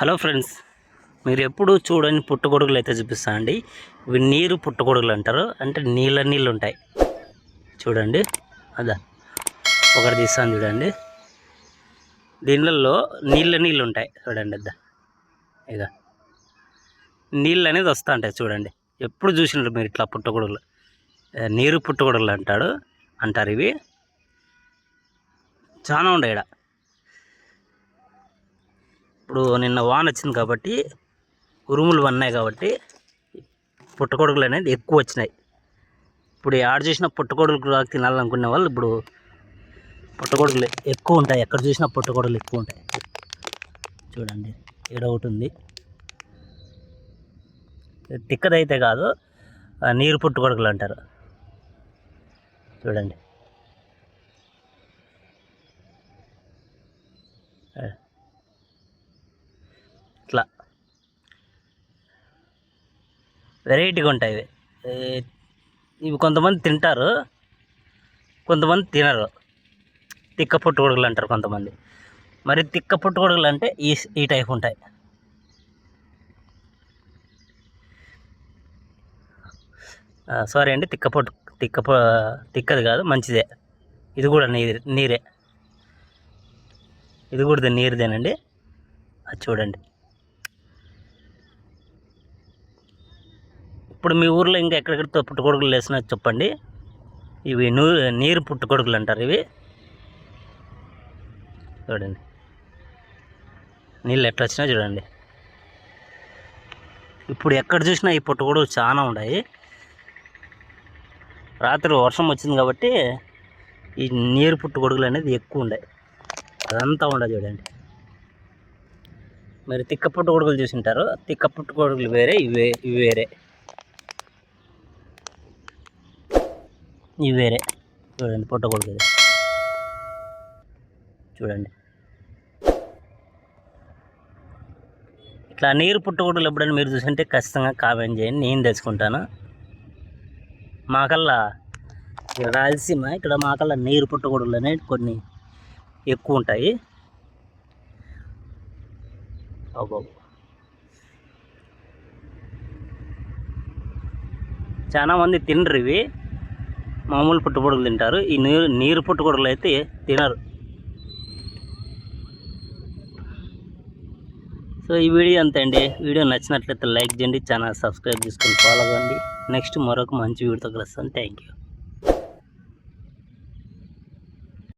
Hello friends మీరు ఎప్పుడు చూడని పుట్టగొడుగులు అయితే చూపిస్తా అండి. ఇవి నీరు పుట్టగొడుగులు అంటారు. అంటే నీళ్ళ నీళ్ళు ఉంటాయి చూడండి. అదా. ఒకటి తీస్తాను చూడండి. దీనిలో నీళ్ళ నీళ్ళు ఉంటాయి చూడండి అద్దా. ఇక నీళ్ళు అనేది వస్తూ ఉంటాయి చూడండి. ఎప్పుడు చూసినారు మీరు ఇట్లా పుట్టగొడుగులు? నీరు పుట్టగొడుగులు అంటాడు అంటారు ఇవి. చాలా ఉన్నాయి ఇక్కడ ఇప్పుడు నిన్న వాన వచ్చింది కాబట్టి ఉరుములు పన్నాయి కాబట్టి పుట్టకొడుకులు అనేది ఎక్కువ వచ్చినాయి. ఇప్పుడు ఆడ చూసిన పుట్టకొడుకులు రాకు తినాలనుకునే వాళ్ళు ఇప్పుడు పుట్టకొడుకులు ఎక్కువ ఉంటాయి. ఎక్కడ చూసినా పుట్టకొడుకులు ఎక్కువ ఉంటాయి. చూడండి ఈడ ఒకటి ఉంది. తిక్కదైతే కాదు నీరు పుట్టుకొడుకులు అంటారు. చూడండి. వెరైటీగా ఉంటాయి ఇవి. ఇవి కొంతమంది తింటారు కొంతమంది తినరు. తిక్క పుట్టుకొడుగులు అంటారు కొంతమంది. మరి తిక్క పుట్టుకొడుగులు అంటే ఈ ఈ టైప్ ఉంటాయి. సారీ అండి తిక్క పొట్టు తిక్క తిక్కది కాదు మంచిదే. ఇది కూడా నీరు నీరే. ఇది కూడా నీరుదేనండి. అది చూడండి. ఇప్పుడు మీ ఊర్లో ఇంకా ఎక్కడెక్కడ పుట్టుకొడుకులు వేసినా చెప్పండి. ఇవి నూ నీరు పుట్టుకొడుకులు అంటారు ఇవి. చూడండి. నీళ్ళు ఎట్లా వచ్చినా చూడండి. ఇప్పుడు ఎక్కడ చూసినా ఈ పుట్టుకొడుకు చాలా ఉన్నాయి. రాత్రి వర్షం వచ్చింది కాబట్టి ఈ నీరు పుట్టుకొడుకులు అనేది ఎక్కువ ఉన్నాయి. అదంతా ఉండదు చూడండి. మరి తిక్క పుట్టుకొడుకులు చూసింటారు తిక్క పుట్టుకొడుకులు వేరే ఇవే ఇవి వేరే. ఇవి వేరే. చూడండి పుట్టకొడుకు ఇది. చూడండి. ఇట్లా నీరు పుట్టకూడదు ఎప్పుడైనా మీరు చూసుంటే ఖచ్చితంగా కామెంట్ చేయండి నేను తెచ్చుకుంటాను మాకల్లా ఇక్కడ రాయలసీమ ఇక్కడ మాకల్లా నీరు పుట్టగొడుగులు అనేవి కొన్ని ఎక్కువ ఉంటాయి. చాలా మంది తినరు ఇవి. మామూలు పుట్టుకొడుగులు తింటారు. ఈ నీరు నీరు పుట్టుకొడుగులు అయితే తినరు. సో ఈ వీడియో అంతే అండి. వీడియో నచ్చినట్లయితే లైక్ చేయండి ఛానల్ సబ్స్క్రైబ్ చేసుకొని ఫాలో అవ్వండి నెక్స్ట్ మరొక మంచి వీడియోతో కలుస్తాను థ్యాంక్ యూ